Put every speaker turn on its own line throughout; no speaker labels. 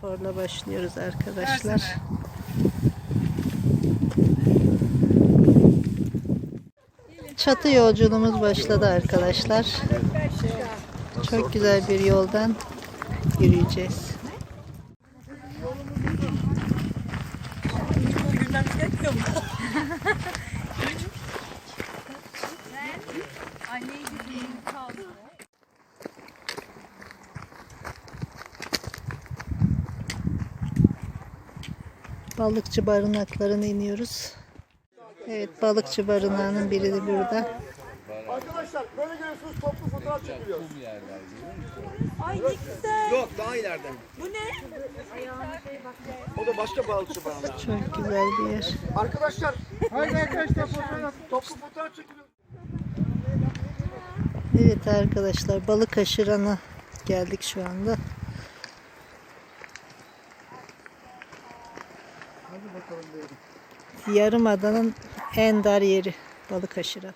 Forla başlıyoruz arkadaşlar. Çatı yolculuğumuz başladı arkadaşlar. Çok güzel bir yoldan yürüyeceğiz. Balıkçı barınaklarına iniyoruz. Evet balıkçı barınağının biri de burada.
Arkadaşlar böyle görüyorsunuz toplu fotoğraf çekiliyor.
Ay ne güzel.
Yok daha ileride.
Bu ne?
O da başka balıkçı bana.
Çok güzel bir yer.
Arkadaşlar. Haydi arkadaşlar fotoğraf. Toplu fotoğraf çekiliyor.
Evet arkadaşlar balık aşırana geldik şu anda. Yarımada'nın en dar yeri balık aşıran.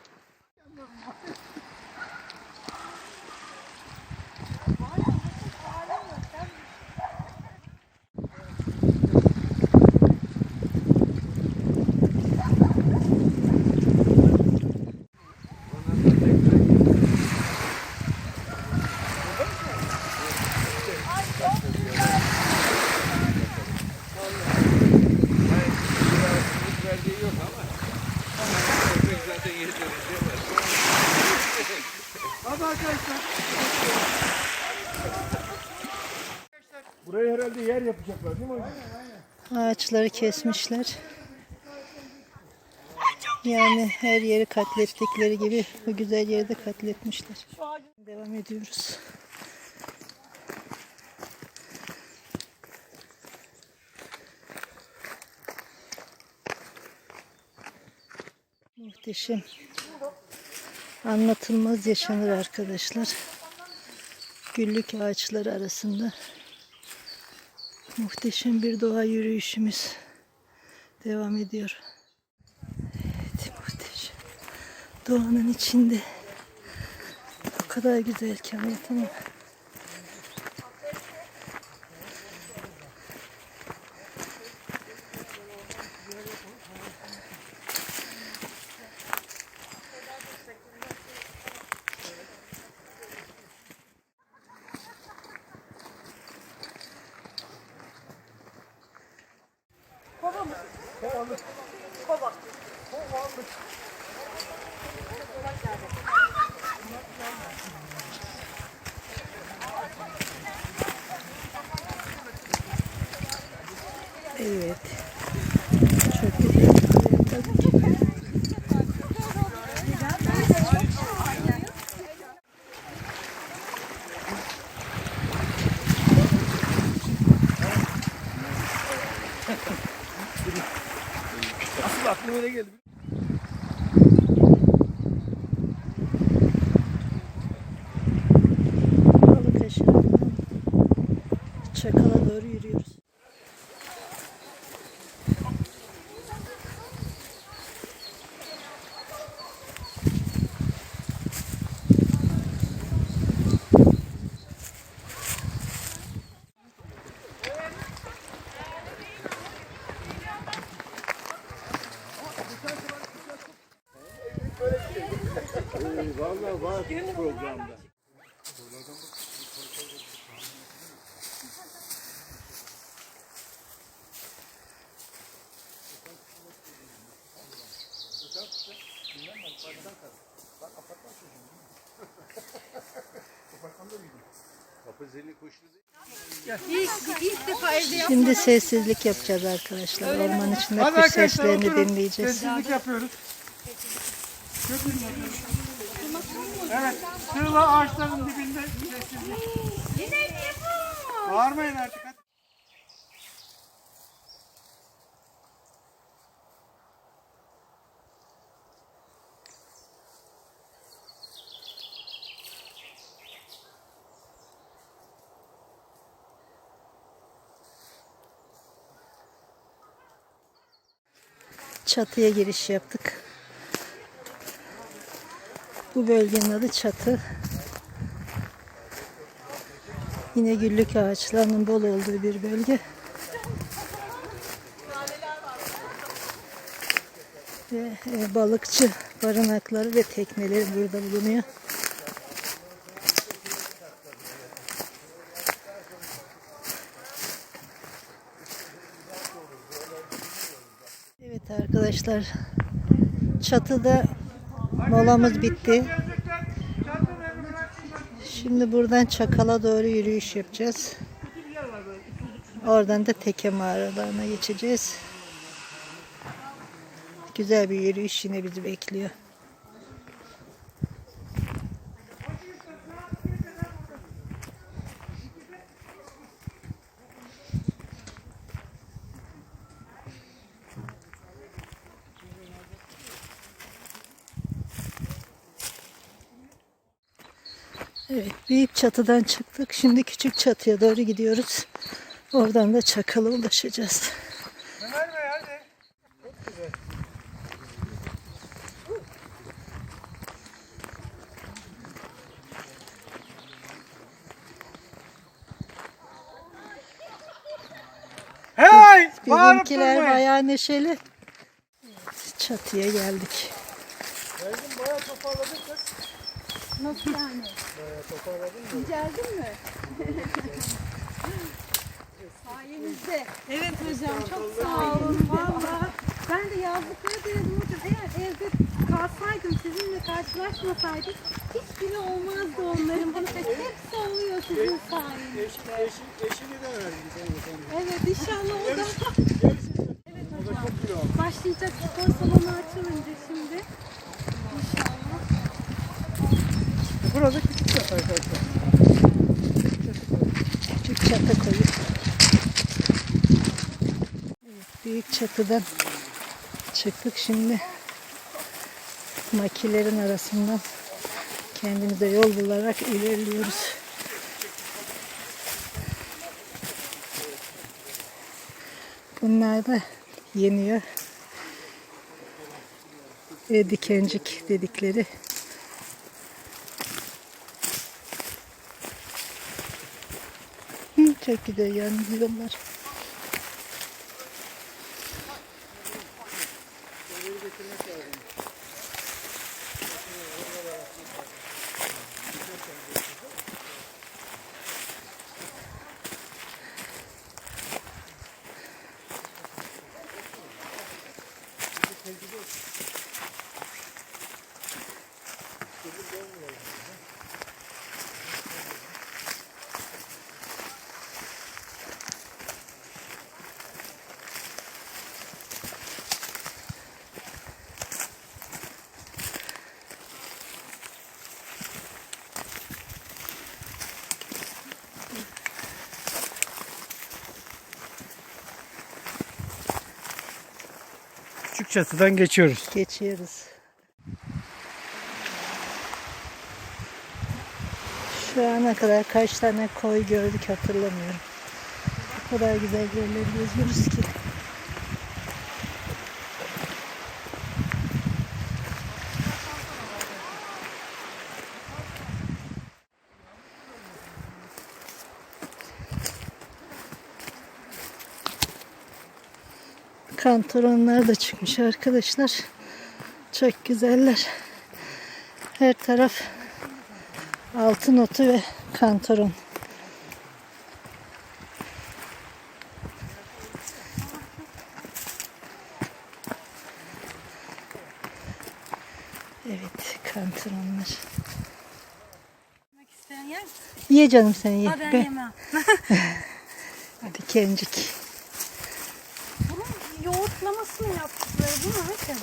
Hadi arkadaşlar. Burayı herhalde yer yapacaklar değil mi hocam?
Ağaçları kesmişler. Yani her yeri katlettikleri gibi bu güzel yeri de katletmişler. Devam ediyoruz. Muhteşem. Anlatılmaz yaşanır arkadaşlar. Güllük ağaçları arasında Muhteşem bir doğa yürüyüşümüz devam ediyor. Evet muhteşem. Doğanın içinde. O kadar güzel ki anlatamam. Evet. Çok güzel.
Asıl aklıma ne geldi?
Balık aşırı. Çakala doğru yürüyoruz. Şimdi sessizlik yapacağız arkadaşlar. Orman içinde
Hadi
kuş
arkadaşlar
seslerini
oturun.
dinleyeceğiz.
Sessizlik yapıyoruz. Evet. Sığla ağaçların dibinde sessizlik.
Yine ne bu?
Bağırmayın artık hadi.
Çatıya giriş yaptık. Bu bölgenin adı Çatı. Yine güllük ağaçlarının bol olduğu bir bölge. Ve e, balıkçı barınakları ve tekneleri burada bulunuyor. Evet arkadaşlar çatıda molamız bitti. Şimdi buradan Çakal'a doğru yürüyüş yapacağız. Oradan da Teke mağaralarına geçeceğiz. Güzel bir yürüyüş yine bizi bekliyor. Evet, büyük çatıdan çıktık. Şimdi küçük çatıya doğru gidiyoruz. Oradan da Çakal'a ulaşacağız.
Ömer Bey hadi. Hey!
Bizimkiler bayağı neşeli. Çatıya geldik.
Geldim bayağı toparladın kız.
Nasıl yani? Becerdin mi? Sayenizde. Evet hocam çok sağ olun. Valla. Ben de denedim hocam. Eğer evde kalsaydım sizinle karşılaşmasaydık hiçbiri olmazdı onların. Hani hepsi oluyor sizin sayenizde.
Eşi, eşi, eşini de verdim.
Evet inşallah o da. Evet hocam. Başlayacak spor salonu açılınca şimdi. İnşallah.
Burada küçük çatı arkadaşlar.
Küçük çatı koyu. Büyük çatıdan çıktık şimdi. Makilerin arasından kendimize yol bularak ilerliyoruz. Bunlar da yeniyor. Ve dikencik dedikleri Güzel yalnız yollar.
Çatıdan geçiyoruz.
Geçiyoruz. Şu ana kadar kaç tane koy gördük hatırlamıyorum. O kadar güzel yerleri geziyoruz ki. Kantaronlar da çıkmış arkadaşlar. Çok güzeller. Her taraf altın otu ve kantaron. Evet, kantaronlar.
Yemek isteyen yer misin?
Ye canım sen ye.
Ha ben
Be-
yemem.
Dikencik.
Bunun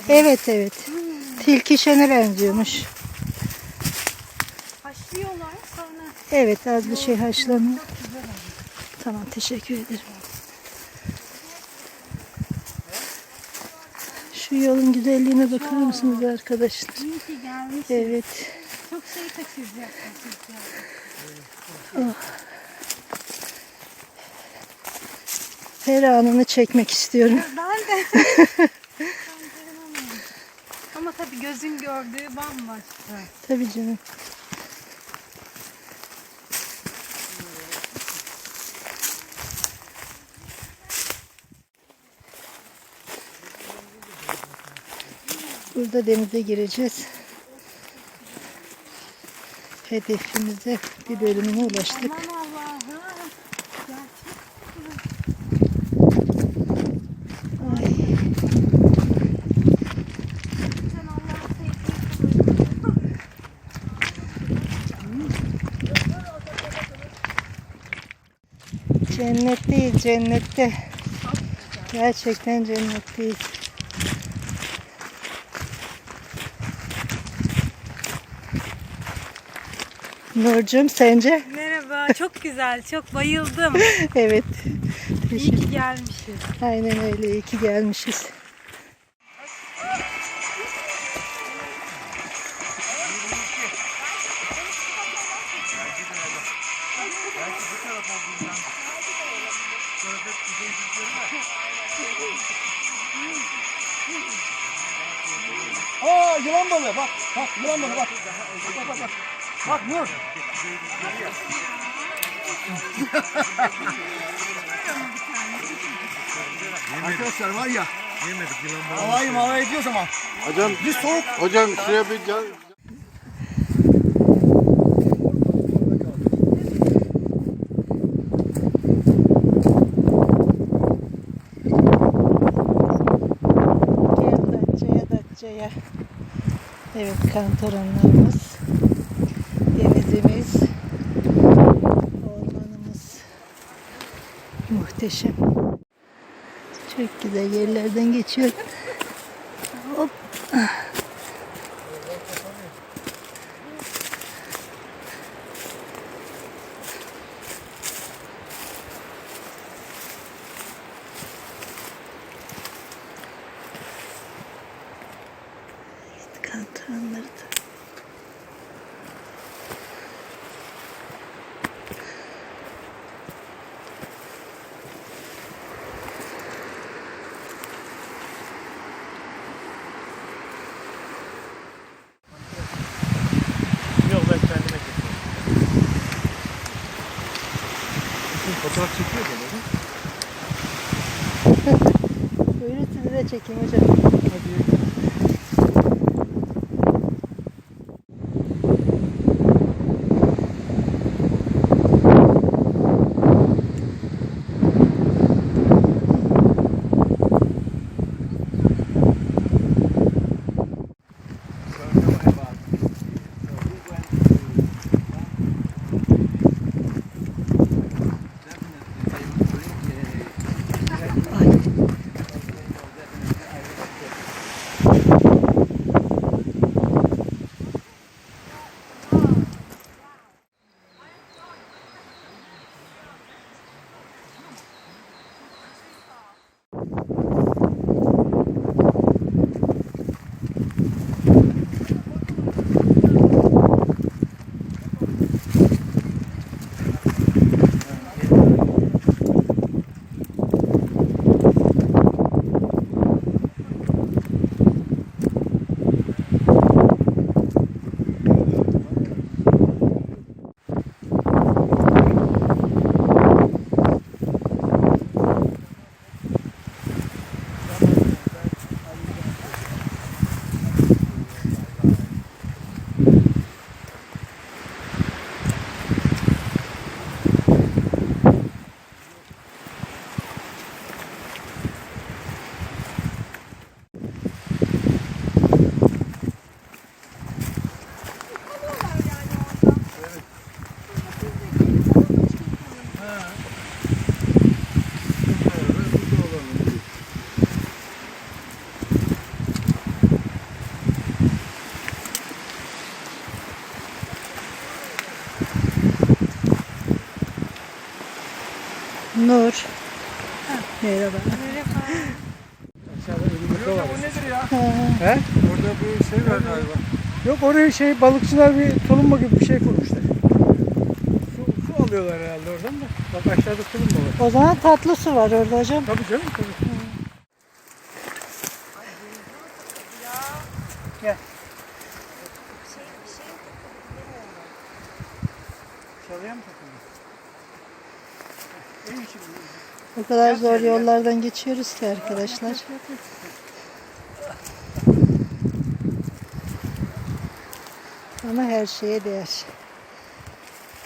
Evet evet. Tilki şene benziyormuş.
Haşlıyorlar sonra.
Evet az bir şey haşlanıyor. Tamam teşekkür ederim. Şu yolun güzelliğine bakar mısınız arkadaşlar?
İyi ki gelmiş.
Evet.
Çok şey kaçıracaksın siz ya.
Her anını çekmek istiyorum.
Ben de. Tabii gözün gördüğü bambaşka.
Tabii canım. Burada denize gireceğiz. Hedefimize bir bölümüne ulaştık.
Aman
cennetteyiz cennette. Gerçekten cennetteyiz. Nurcum sence?
Merhaba, çok güzel, çok bayıldım.
evet.
İyi ki gelmişiz.
Aynen öyle. İyi ki gelmişiz.
Aa yılan balığı bak. Bak yılan balığı bak. Bak bak bak. Bak Nur. Arkadaşlar var ya. Yemedik yılan balığı. Havayı mava ediyoruz ama.
Hocam,
Bir soğuk.
hocam şuraya bir can,
Datça'ya. Evet kantoronlarımız. Denizimiz. Ormanımız. Muhteşem. Çok güzel yerlerden geçiyor.
Fotoğraf çekiyor mu?
Sizi de çekeyim hocam. Nur. Merhaba.
O nedir ya?
He? Orada bir şey var galiba.
Yok oraya şey balıkçılar bir tulumba gibi bir şey kurmuşlar. Su, su alıyorlar herhalde oradan da. Bak aşağıda tulumba var.
O zaman tatlı su var orada hocam.
Tabii canım tabii.
O kadar zor yollardan geçiyoruz ki arkadaşlar. Ama her şeye değer.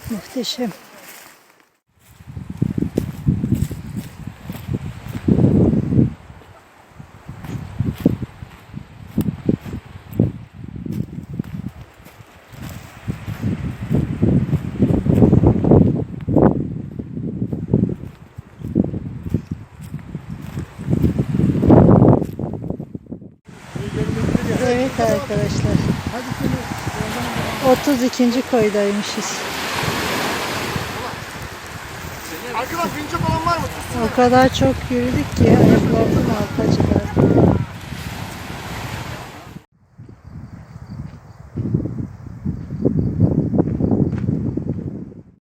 Muhteşem. 32. koydaymışız.
Arkadaş binecek olan var mı?
O kadar çok yürüdük ki ayaklarımın altı